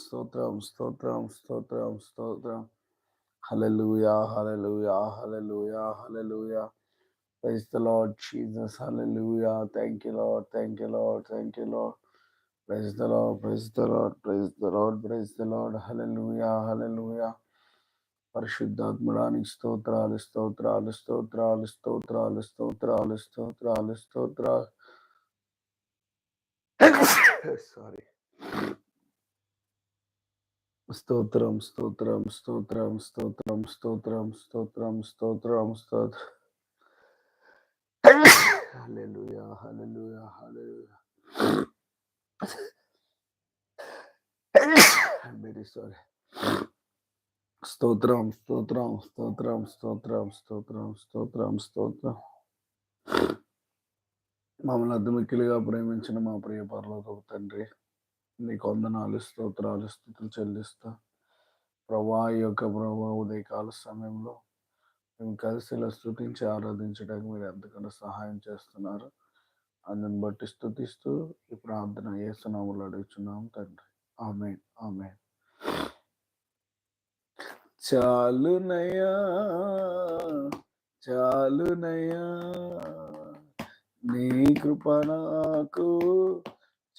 స్తోత్రం స్తోత్రం స్తోత్రం స్తోత్రం హలలుయా హలలుయా హలలుయా హలలుయా Praise the Lord Jesus. Hallelujah. Thank you, Lord. Thank you, Lord. Thank you, Lord. Praise the Lord. Praise the Lord. Praise the Lord. Praise the Lord. Hallelujah. Hallelujah. పరిశుద్ధాత్మడానికి స్తోత్రాలు స్తోత్రాలు స్తోత్రాలు స్తోత్రాలు స్తోత్రాలు స్తోత్రాలు స్తోత్రాలు సారీ స్తోత్రం స్తోత్రం స్తోత్రం స్తోత్రం స్తోత్రం స్తోత్రం స్తోత్రం స్తోత్రం హల్లెలూయా హల్లెలూయా హల్లెలూయా వెరీ సారీ స్తోత్రం స్తోత్రం స్తోత్రం స్తోత్రం స్తోత్రం స్తోత్రం స్తోత్రం మమ్మల్ని అద్దమిక్కిలిగా ప్రేమించిన మా ప్రియ పర్లోక తండ్రి నీకు వందనాలు స్తోత్రాలు స్థుతులు చెల్లిస్తా ప్రభా ఈ యొక్క ప్రభా ఉదయకాల సమయంలో మేము కలిసి ఇలా స్థుతించి ఆరాధించడానికి మీరు ఎంతకన్నా సహాయం చేస్తున్నారు. అందుని బట్టి స్థుతిస్తూ ఈ ప్రార్థన ఏసునాములు అడుగుచున్నాం తండ్రి. ఆమె ఆమె చాలునయా చాలునయా నీ కృప నాకు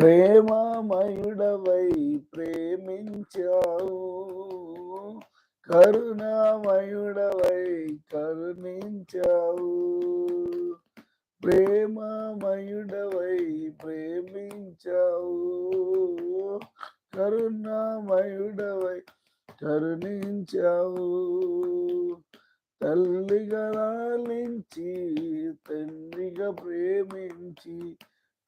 ప్రేమమయుడవై ప్రేమించావు. కరుణామయుడవై కరుణించావు. ప్రేమమయుడవై ప్రేమించావు. కరుణామయుడవై కరుణించావు. తల్లిగా లాలించి తండ్రిగా ప్రేమించి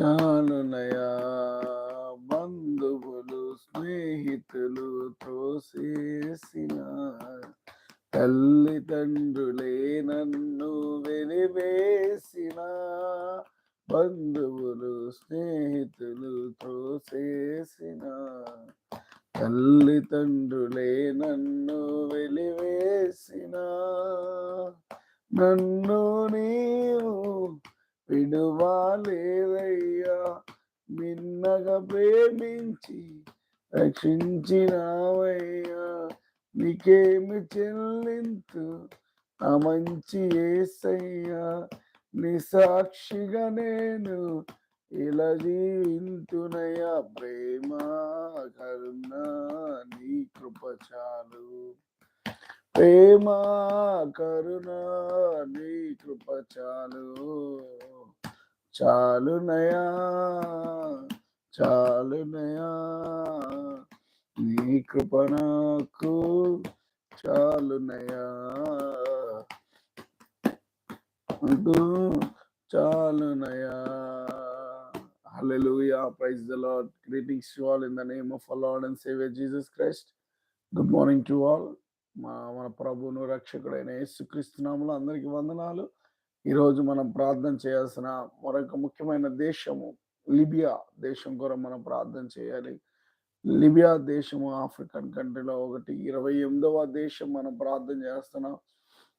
చాలునయా? బంధువులు స్నేహితులు త్రోసేసిన తల్లిదండ్రులే నన్ను వెలివేసిన. బంధువులు స్నేహితులు త్రోసేసిన తల్లిదండ్రులే నన్ను వెలివేసిన. నన్ను నీవు విడువాలేదయ్యా. మిన్నగా ప్రేమించి రక్షించినావయ్యా. నీకేమి చెల్లింతు ఆ మంచి ఏసయ్యా. నీ సాక్షిగా నేను ఇలా జీవింతునయ్యా. ప్రేమ కరుణ నీ కృప చాలు. ప్రేమ కరుణ నీ కృప చాలు చాలు నయా చాలు నయా నీ కృప నాకు Hallelujah, praise the Lord. Greetings to all in the name of our Lord and Savior Jesus Christ. Good morning to all. మా మన ప్రభువును రక్షకుడైన యేసుక్రీస్తునాములు అందరికీ వందనాలు. ఈరోజు మనం ప్రార్థన చేయాల్సిన మరొక ముఖ్యమైన దేశము లిబియా దేశం కొరకు మనం ప్రార్థన చేయాలి. లిబియా దేశము ఆఫ్రికన్ కంట్రీలో ఒకటి. ఇరవై ఎనిమిదవ దేశం మనం ప్రార్థన చేస్తున్నాం.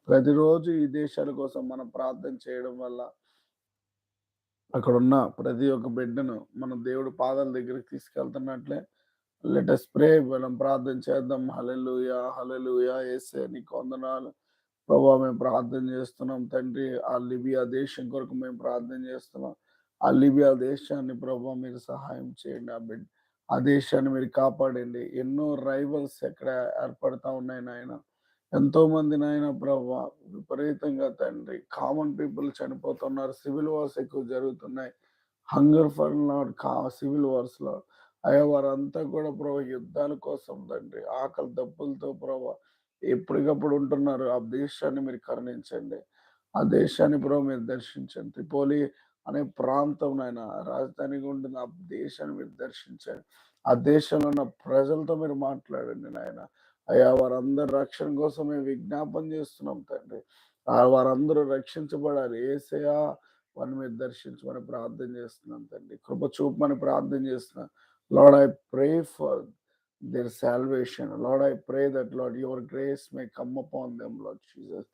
ప్రతిరోజు ఈ దేశాల కోసం మనం ప్రార్థన చేయడం వల్ల అక్కడ ఉన్న ప్రతి ఒక్క బిడ్డను మన దేవుడు పాదాల దగ్గరికి తీసుకెళ్తున్నట్లే లెట్ అస్ ప్రే మనం ప్రార్థన చేద్దాం. హలెలుయా హలెలుయా ఏసే నీకు వందనాలు. ప్రభా మేము ప్రార్థన చేస్తున్నాం. తండ్రి ఆ లిబియా దేశం కొరకు మేము ప్రార్థన చేస్తున్నాం. ఆ లిబియా దేశాన్ని ప్రభా మీరు సహాయం చేయండి. ఆ బిడ్డ ఆ దేశాన్ని మీరు కాపాడండి. ఎన్నో రైవల్స్ ఎక్కడ ఏర్పడతా ఉన్నాయి నాయన. ఎంతో మంది నాయన ప్రభా విపరీతంగా తండ్రి కామన్ పీపుల్ చనిపోతున్నారు. సివిల్ వార్స్ ఎక్కువ జరుగుతున్నాయి. హంగర్ ఫర్ నాట్ కా సివిల్ వార్స్లో. అయ్యా! వారంతా కూడా ప్రభా యుద్ధాల కోసం తండ్రి. ఆకలి దప్పులతో ప్రభా ఎప్పటికప్పుడు ఉంటున్నారు. ఆ దేశాన్ని మీరు కరుణించండి. ఆ దేశాన్ని ప్రభు మీరు దర్శించండి. త్రిపోలి అనే ప్రాంతం నాయన రాజధానిగా ఉంటుంది ఆ దేశాన్ని మీరు దర్శించండి. ఆ దేశంలో ఉన్న ప్రజలతో మీరు మాట్లాడండి నాయన. అయ్యా వారందరూ రక్షణ కోసం మేము విజ్ఞాపన చేస్తున్నాం తండ్రి. ఆ వారందరూ రక్షించబడాలి. ఏసయా వారిని మీరు దర్శించమని ప్రార్థన చేస్తున్నాం తండ్రి. కృప చూపమని ప్రార్థన చేస్తున్నాం. Lord I pray for their salvation. Lord, I pray that, Lord, your grace may come upon them, Lord Jesus.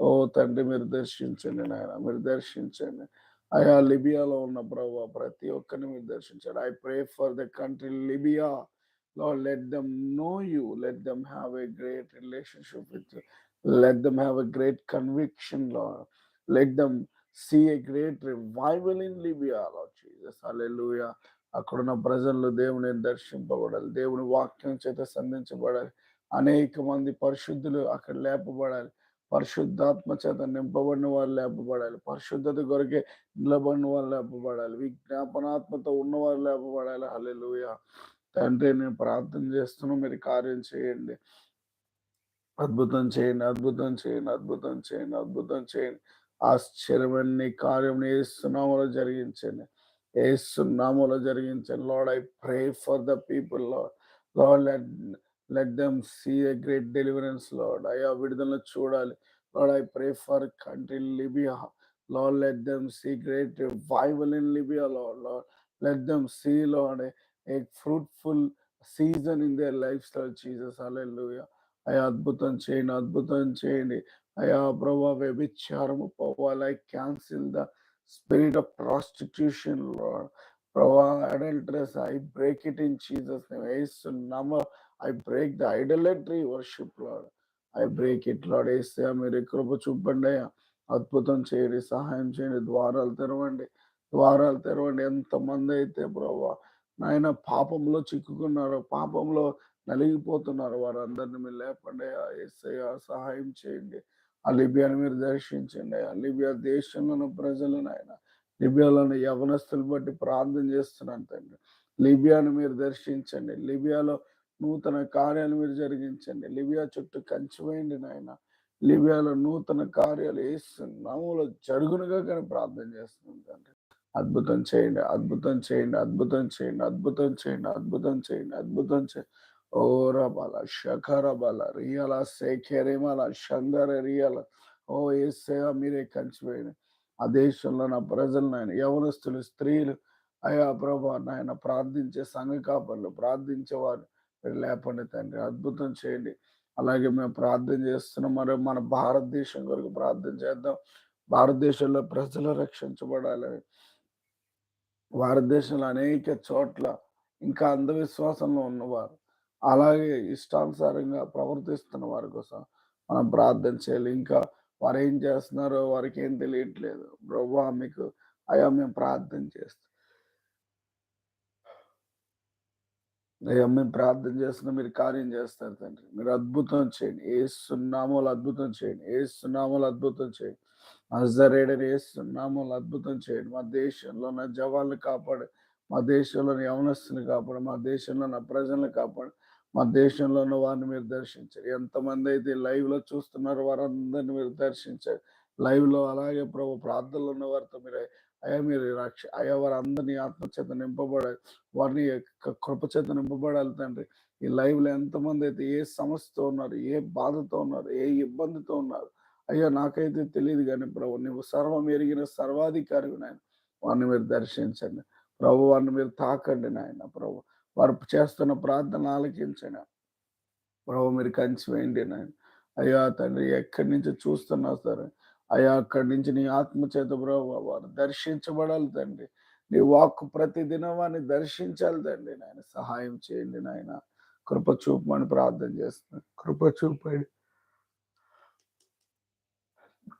ఓ తండ్రి మీరు దర్శించండి నాయన మీరు దర్శించండి అయా లిబియాలో ఉన్న ప్రభు ప్రతి ఒక్కరిని మీరు దర్శించండి I pray for the country Libya Lord, let them know you. Let them have a great relationship with you. Let them have a great conviction, Lord. Let them see a great revival in Libya, Lord Jesus. అక్కడున్న ప్రజలు దేవుని దర్శింపబడాలి. దేవుని వాక్యం చేత సంధించబడాలి. అనేక మంది పరిశుద్ధులు అక్కడ లేపబడాలి. పరిశుద్ధాత్మ చేత నింపబడిన వారు లేపబడాలి. పరిశుద్ధత కొరకే నిలబడిన వారు లేపబడాలి. విజ్ఞాపనాత్మతో ఉన్నవారు లేపబడాలి. హలెలుయ తండ్రి నేను ప్రార్థన చేస్తున్నా మీరు కార్యం చేయండి. అద్భుతం చేయండి అద్భుతం చేయండి అద్భుతం చేయండి అద్భుతం చేయండి. ఆశ్చర్యమైన కార్యం నేస్తున్నామో జరిగించండి. ఏసునామలో జరిగించండి Lord I pray for the people Lord Lord let let them see a great deliverance Lord అయ్యా విడుదల చూడాలి. Lord I pray for country Libya Lord let them see great revival in Libya Lord Lord let them see Lord a fruitful season in their life style Jesus లూయా అయ్యా అద్భుతం చేయండి అద్భుతం చేయండి. అయ్యా ప్రభా వ్యభిచారము పోవాలి. I cancel the spirit of prostitution Lord ప్రభా adulteress I break it in Jesus name వేస్తున్నాము I break the idolatry worship Lord I break it Lord వేస్తే మీరు కృప చూపండి అయ్యా. అద్భుతం చేయండి సహాయం చేయండి ద్వారాలు తెరవండి ద్వారాలు తెరవండి. ఎంతమంది అయితే ప్రభా నాయన పాపంలో చిక్కుకున్నారు పాపంలో నలిగిపోతున్నారు వారందరిని మీరు లేపండి ఏసయ్యా సహాయం చేయండి. ఆ లిబియాను మీరు దర్శించండి. ఆ లిబియా దేశంలోని ప్రజలను ఆయన నాయన లిబియాలోని యవనస్తులు బట్టి ప్రార్థన చేస్తున్నాను తండ్రి. లిబియాను మీరు దర్శించండి. లిబియాలో నూతన కార్యాలు మీరు జరిగించండి. లిబియా చుట్టూ కంచివేయండి నాయన. లిబియాలో నూతన కార్యాలు వేస్తున్నాములో జరుగునుగా కానీ ప్రార్థన చేస్తున్నాం తండ్రి. అద్భుతం చేయండి అద్భుతం చేయండి అద్భుతం చేయండి అద్భుతం చేయండి అద్భుతం చేయండి అద్భుతం చేయండి ఓ రబాల శఖర బల రియల శేఖరిమల షంగర రియల ఓ ఏసయ మీరే కలిసిపోయిన ఆ దేశంలో నా ప్రజలు నాయన యవనస్తులు స్త్రీలు అయా ప్రభా నాయన ప్రార్థించే సంఘ కాపర్లు ప్రార్థించేవారు మీరు లేపండి తండ్రి అద్భుతం చేయండి అలాగే మేము ప్రార్థన చేస్తున్నాం మరి మన భారతదేశం కొరకు ప్రార్థన చేద్దాం భారతదేశంలో ప్రజలు రక్షించబడాలని భారతదేశంలో అనేక చోట్ల ఇంకా అంధవిశ్వాసంలో ఉన్నవారు అలాగే ఇష్టానుసారంగా ప్రవర్తిస్తున్న వారి కోసం మనం ప్రార్థన చేయాలి. ఇంకా వారు ఏం చేస్తున్నారో వారికి ఏం తెలియట్లేదు. ప్రభా మీకు అయ్యా మేము ప్రార్థన చేస్తాం అయ్యా మేము ప్రార్థన చేస్తున్నా మీరు కార్యం చేస్తారు తండ్రి. మీరు అద్భుతం చేయండి. ఏ సున్నామూలు అద్భుతం చేయండి. ఏ సున్నామూలు అద్భుతం చేయండి. అజరేడని ఏ సున్నామూలు అద్భుతం చేయండి. మా దేశంలో నా జవాన్లు కాపాడు మా దేశంలోని యవనస్తుని కాపాడు మా దేశంలో నా ప్రజలను కాపాడు. మా దేశంలో ఉన్న వారిని మీరు దర్శించారు. ఎంతమంది అయితే లైవ్లో చూస్తున్నారు వారందరిని మీరు దర్శించారు. లైవ్లో అలాగే ప్రభు ప్రార్థనలు ఉన్న వారితో మీరు అయ్యా మీరు రక్ష అయా వారి అందరినీ ఆత్మచేత నింపబడాలి వారిని కృపచేత నింపబడాలి తండ్రి. ఈ లైవ్లో ఎంతమంది అయితే ఏ సమస్యతో ఉన్నారు ఏ బాధతో ఉన్నారు ఏ ఇబ్బందితో ఉన్నారు అయ్యా నాకైతే తెలియదు కానీ ప్రభు నువ్వు సర్వం ఎరిగిన సర్వాధికారి నాయన. వారిని మీరు దర్శించండి. ప్రభు వారిని మీరు తాకండి నాయన ప్రభు. వారు చేస్తున్న ప్రార్థన ఆలకించండి. ప్రభు మీరు కంచి వేయండి నాయన అయ్యా తండ్రి ఎక్కడి నుంచి చూస్తున్నా సరే అయ్యా అక్కడి నుంచి నీ ఆత్మచేత ప్రభు వారు దర్శించబడాలి తండ్రి. నీ వాక్ ప్రతి దినం వారిని దర్శించాలి తండ్రి. నాయన సహాయం చేయండి నాయన. కృప చూపమని ప్రార్థన చేస్తున్నాను కృప చూపండి.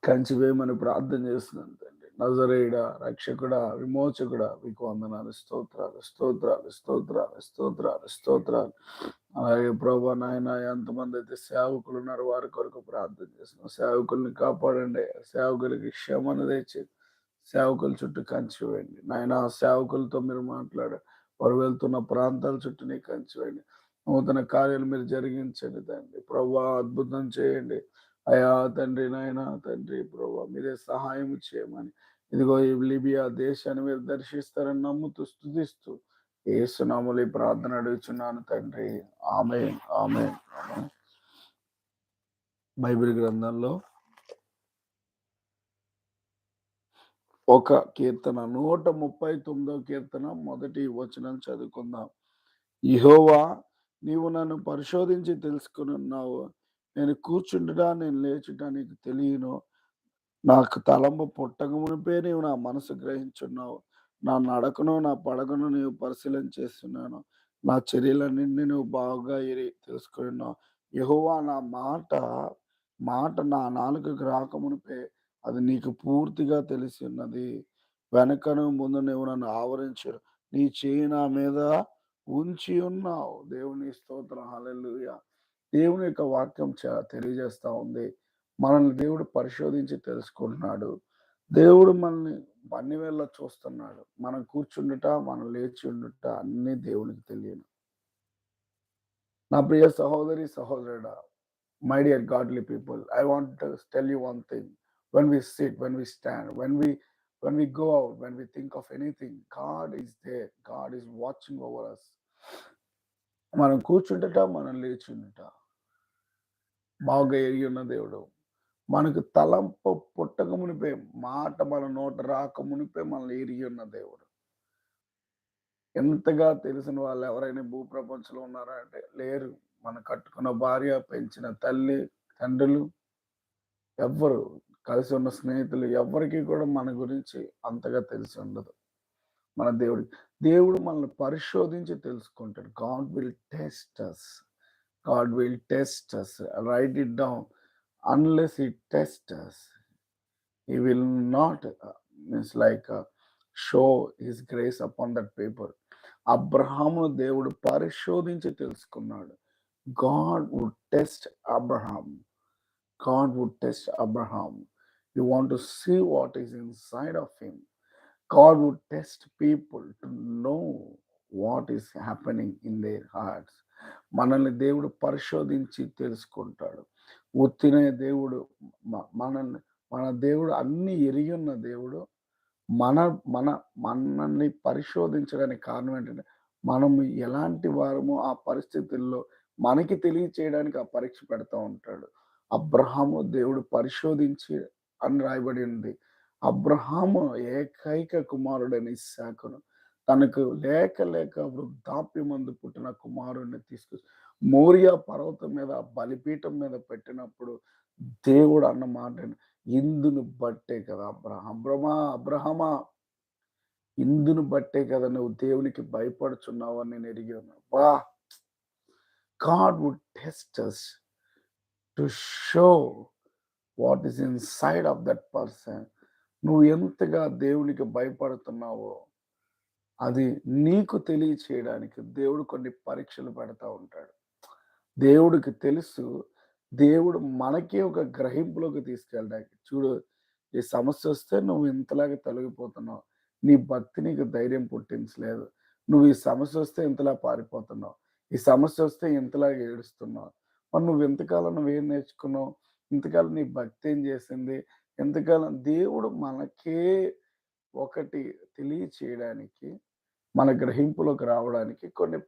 కంచి వేయమని ప్రార్థన చేస్తున్నాను తండ్రి. నజరేయుడ రక్షకుడ విమోచకుడ మీకు వందనాలు. స్తోత్రాలు స్తోత్రాలు స్తోత్రాలు స్తోత్రాలు స్తోత్రాలు. అలాగే ప్రభా నాయన ఎంతమంది అయితే సేవకులు ఉన్నారు వారి కొరకు ప్రార్థన చేస్తున్నాం. సేవకుల్ని కాపాడండి. సేవకులకి క్షమను తెచ్చి సేవకుల చుట్టూ కంచి వేయండి. నాయన సేవకులతో మీరు మాట్లాడ వారు వెళ్తున్న ప్రాంతాల చుట్టూ నీ కంచి వేయండి. నూతన కార్యాలు మీరు జరిగించండి తండ్రి. ప్రభా అద్భుతం చేయండి. అయా తండ్రి నాయన తండ్రి ప్రభా మీరే సహాయం చేయమని. ఇదిగో ఈ లిబియా దేశాన్ని మీరు దర్శిస్తారని నమ్ముతూ స్థుతిస్తూ ఏసునాములు ఈ ప్రార్థన అడుగుచున్నాను తండ్రి. ఆమె ఆమె బైబిల్ గ్రంథంలో ఒక కీర్తన నూట ముప్పై తొమ్మిదో కీర్తన మొదటి వచనం చదువుకుందాం. ఇహోవా నీవు నన్ను పరిశోధించి తెలుసుకుని ఉన్నావు నేను కూర్చుండడా నేను లేచుట నీకు తెలియను. నాకు తలంబ పుట్టక మునిపే నీవు నా మనసు గ్రహించున్నావు. నా నడకను నా పడకను నీవు పరిశీలన చేస్తున్నాను. నా చర్యలన్నింటినీ నువ్వు బాగా ఎరి తెలుసుకున్నావు. యహోవా నా మాట మాట నా నాలుకకు రాకమునిపే అది నీకు పూర్తిగా తెలిసి ఉన్నది. వెనకను ముందు నువ్వు నన్ను ఆవరించారు నీ చేయి నా మీద ఉంచి ఉన్నావు. దేవుని స్తోత్రం. హల్లెలూయా. దేవుని యొక్క వాక్యం తెలియజేస్తూ ఉంది. మనల్ని దేవుడు పరిశోధించి తెలుసుకుంటున్నాడు. దేవుడు మనల్ని అన్ని వేళ చూస్తున్నాడు. మనం కూర్చుండుట మనం లేచి ఉండుట అన్ని దేవునికి తెలియను. నా ప్రియ సహోదరి సహోదరుడా my dear godly people I want tell you one thing when we sit when we stand when we when we go out when we think of anything God is there. God is watching over us మనం కూర్చుంటట మనం లేచి ఉండుట. బాగా ఎరిగి ఉన్న దేవుడు. మనకు తలంపు పుట్టక మునిపే మాట మన నోట రాక మునిపే మనల్ని ఎరిగి ఉన్న దేవుడు. ఎంతగా తెలిసిన వాళ్ళు ఎవరైనా భూప్రపంచంలో ఉన్నారా అంటే లేరు. మన కట్టుకున్న భార్య పెంచిన తల్లి తండ్రులు ఎవ్వరు. కలిసి ఉన్న స్నేహితులు ఎవరికి కూడా మన గురించి అంతగా తెలిసి ఉండదు. మన దేవుడికి దేవుడు మనల్ని పరిశోధించి తెలుసుకుంటాడు. God will test us God will test us write it down unless he test us he will not means like show his grace upon that paper అబ్రహామును దేవుడు పరిశోధించి తెలుసుకున్నాడు God would test Abraham God would test Abraham. You want to see what is inside of him. God would test people to know what is happening in their hearts. మనల్ని దేవుడు పరిశోధించి తెలుసుకుంటాడు. ఉత్తినే దేవుడు మనల్ని మన దేవుడు అన్ని ఎరిగి ఉన్న దేవుడు మన మన మనల్ని పరిశోధించడానికి కారణం ఏంటంటే మనం ఎలాంటి వారమో ఆ పరిస్థితుల్లో మనకి తెలియచేయడానికి ఆ పరీక్ష పెడతా ఉంటాడు. అబ్రహాము దేవుడు పరిశోధించి అని రాయబడి ఉంది. అబ్రహాము ఏకైక కుమారుడని ఇస్సాకును తనకు లేక లేక వృద్ధాప్యమందు పుట్టిన కుమారుడిని తీసుకు మోరియా పర్వతం మీద బలిపీఠం మీద పెట్టినప్పుడు దేవుడు అన్న మాట ఇందును బట్టే కదా అబ్రహం అబ్రమా అబ్రహమా ఇందును బట్టే కదా నువ్వు దేవునికి భయపడుచున్నావు అని నేను ఎరిగి ఉన్నా బా! God would test to show what is inside of that person నువ్వు ఎంతగా దేవునికి భయపడుతున్నావో అది నీకు తెలియచేయడానికి దేవుడు కొన్ని పరీక్షలు పెడతా ఉంటాడు. దేవుడికి తెలుసు దేవుడు మనకే ఒక గ్రహింపులోకి తీసుకెళ్ళడానికి. చూడు ఈ సమస్య వస్తే నువ్వు ఇంతలాగా తొలగిపోతున్నావు. నీ భక్తి నీకు ధైర్యం పుట్టించలేదు. నువ్వు ఈ సమస్య వస్తే ఇంతలా పారిపోతున్నావు. ఈ సమస్య వస్తే ఇంతలాగా ఏడుస్తున్నావు. మరి నువ్వు ఇంతకాలం నువ్వేం నేర్చుకున్నావు? ఇంతకాలం నీ భక్తి ఏం చేసింది? ఎంతకాలం దేవుడు మనకే ఒకటి తెలియచేయడానికి మన గ్రహింపులోకి రావడానికి కొన్ని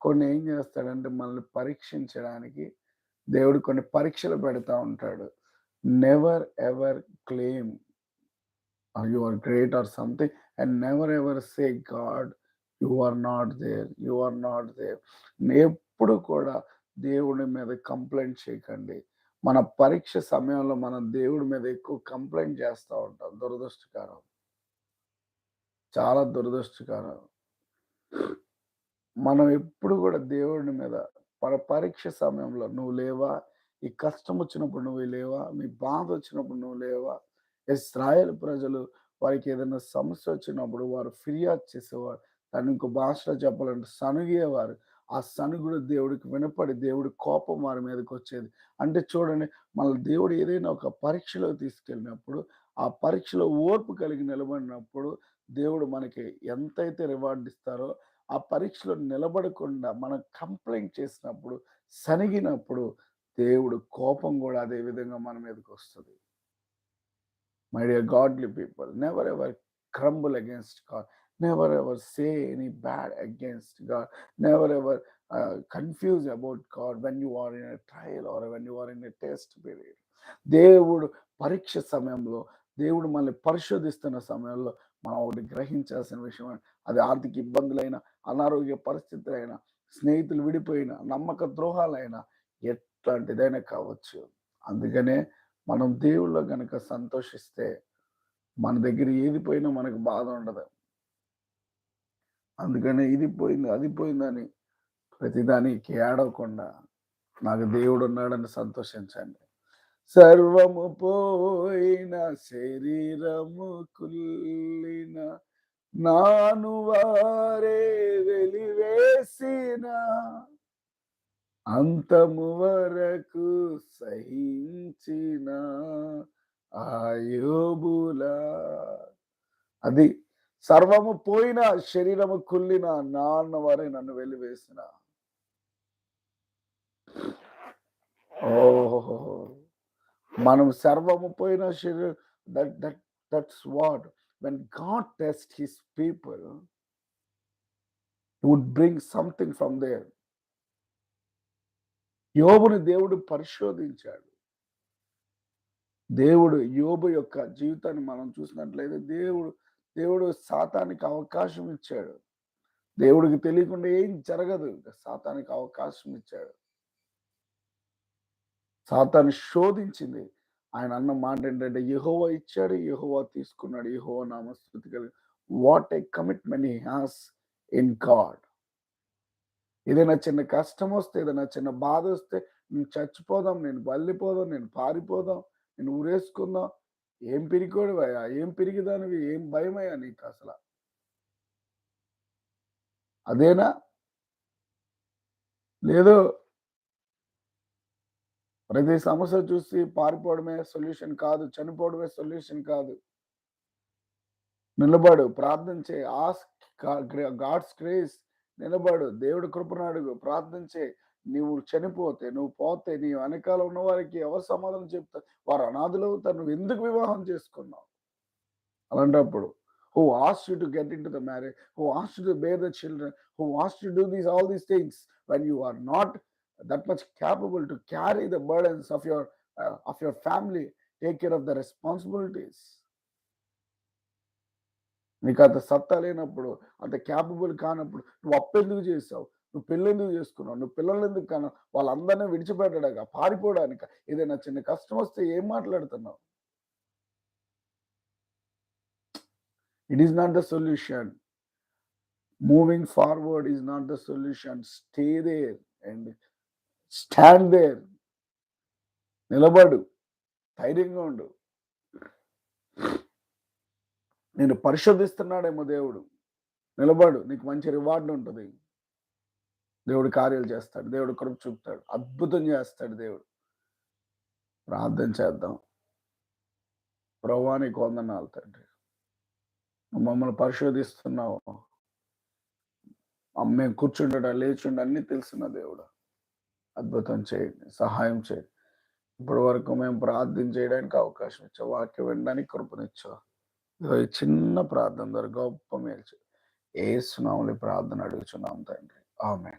కొన్ని ఏం చేస్తాడంటే మనల్ని పరీక్షించడానికి దేవుడు కొన్ని పరీక్షలు పెడతా ఉంటాడు. Never ever claim you are great or something and never ever say God you are not there you are not there ఎప్పుడు కూడా దేవుడి మీద కంప్లైంట్ చేయకండి. మన పరీక్ష సమయంలో మనం దేవుడి మీద ఎక్కువ కంప్లైంట్ చేస్తూ ఉంటాం. దురదృష్టకరం. చాలా దురదృష్టకరం. మనం ఎప్పుడు కూడా దేవుడి మీద పర పరీక్ష సమయంలో నువ్వు లేవా? ఈ కష్టం వచ్చినప్పుడు నువ్వు లేవా? మీ బాధ వచ్చినప్పుడు నువ్వు లేవా? ఇస్రాయేల్ ప్రజలు వారికి ఏదైనా సమస్య వచ్చినప్పుడు వారు ఫిర్యాదు చేసేవారు. దాన్ని ఇంకో భాషలో చెప్పాలంటే సనుగేవారు. ఆ సనుగుడు దేవుడికి వినపడి దేవుడి కోపం వారి మీదకి వచ్చేది. అంటే చూడండి మన దేవుడు ఏదైనా ఒక పరీక్షలో తీసుకెళ్ళినప్పుడు ఆ పరీక్షలో ఓర్పు కలిగి నిలబడినప్పుడు దేవుడు మనకి ఎంతైతే రివార్డ్ ఇస్తారో ఆ పరీక్షలో నిలబడకుండా మనం కంప్లైంట్ చేసినప్పుడు సనిగినప్పుడు దేవుడు కోపం కూడా అదే విధంగా మన మీదకి వస్తుంది. My dear godly people never ever crumble against God never ever say any bad against God never ever confuse about God when you are in a trial or when you are in a test period దేవుడు పరీక్ష సమయంలో దేవుడు మనల్ని పరిశోధిస్తున్న సమయంలో మనం ఒకటి గ్రహించాల్సిన విషయం అది ఆర్థిక ఇబ్బందులైనా అనారోగ్య పరిస్థితులైనా స్నేహితులు విడిపోయిన నమ్మక ద్రోహాలైనా ఎట్లాంటిదైనా కావచ్చు. అందుకనే మనం దేవుళ్ళో కనుక సంతోషిస్తే మన దగ్గర ఏది పోయినా మనకు బాధ ఉండదు. అందుకనే ఇది పోయింది అది పోయిందని ప్రతిదానికి ఏడవకుండా నాకు దేవుడు ఉన్నాడని సంతోషించండి. సర్వము పోయిన శరీరము కుల్లిన నాను వారే వెలివేసిన. అంతము వరకు సహించిన ఆయోబుల అది సర్వము పోయిన శరీరము కుల్లిన నాన్న వారే నన్ను వెలివేసిన. ఓహో! మనం సర్వము పోయిన శరీరం that that that's what when God test his people would bring something from there యోబుని దేవుడు పరిశోధించాడు. దేవుడు యోబు యొక్క జీవితాన్ని మనం చూసినట్లయితే దేవుడు దేవుడు సాతానికి అవకాశం ఇచ్చాడు. దేవుడికి తెలియకుండా ఏం జరగదు. సాతానికి అవకాశం ఇచ్చాడు. సాతాన్ని శోధించింది. ఆయన అన్న మాట ఏంటంటే యహోవా ఇచ్చాడు యహోవా తీసుకున్నాడు యహోవా నామస్థుతి కలిగి what a commitment he has in God ఏదైనా చిన్న కష్టం వస్తే ఏదైనా చిన్న బాధ వస్తే నేను చచ్చిపోదాం నేను బల్లిపోదాం నేను పారిపోదాం నేను ఊరేసుకుందాం. ఏం పిరికోడివయ్యా ఏం పిరిగిదానివి? ఏం భయమయ్యా నీకు అసలు? అదేనా? లేదు. ప్రతి సమస్య చూసి పారిపోవడమే సొల్యూషన్ కాదు చనిపోవడమే సొల్యూషన్ కాదు. నిలబడు ప్రార్థన చేయి. ఆస్క్ గాడ్స్ క్రేజ్ నిలబడు దేవుడు కృపను అడుగు. ప్రార్థించే నువ్వు చనిపోతే నువ్వు పోతే నీ వెనకాల ఉన్న వారికి ఎవరు సమాధానం చెప్తా వారు అనాథులు అవుతారు. నువ్వు ఎందుకు వివాహం చేసుకున్నావు? అలాంటప్పుడు who asked you to get into the marriage who asked to bear the children who asked to do these all these things when you are not that much to carry the burdens of of uh, of your family take care of the responsibilities నీకు అంత సత్తా లేనప్పుడు అంత capable కానప్పుడు నువ్వు అప్పెందుకు చేసావు నువ్వు పెళ్ళెందుకు చేసుకున్నావు? నువ్వు పిల్లలు ఎందుకు కాను వాళ్ళందరినీ విడిచిపెట్టడాక పారిపోవడానిక? ఏదైనా చిన్న కష్టం వస్తే ఏం మాట్లాడుతున్నావు? It is not the solution moving forward is not the solution stay there and stand there నిలబడు. ధైర్యంగా ఉండు. నేను పరిశోధిస్తున్నాడేమో దేవుడు. నిలబడు. నీకు మంచి రివార్డు ఉంటుంది. దేవుడు కార్యాలు చేస్తాడు. దేవుడు కృప చూపుతాడు. అద్భుతం చేస్తాడు దేవుడు. ప్రార్థన చేద్దాం. ప్రభానికి వందనాలు తండ్రి. మమ్మల్ని పరిశోధిస్తున్నావు. మేము కూర్చుండట లేచుండ అన్ని తెలిసిన దేవుడు. అద్భుతం చేయండి సహాయం చేయండి. ఇప్పటి వరకు మేము ప్రార్థన చేయడానికి అవకాశం ఇచ్చావు వాక్యం వినడానికి కృపనిచ్చావు. చిన్న ప్రార్థన ద్వారా గొప్ప మేల్చు ఏ సునాములు ప్రార్థన అడుగుచున్నాం తండ్రి. ఆమె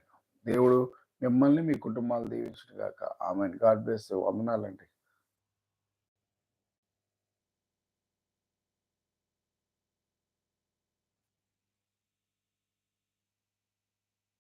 దేవుడు మిమ్మల్ని మీ కుటుంబాలు దీవించుగాక ఆమె గాడ్ బ్లెస్ వందనాలండి.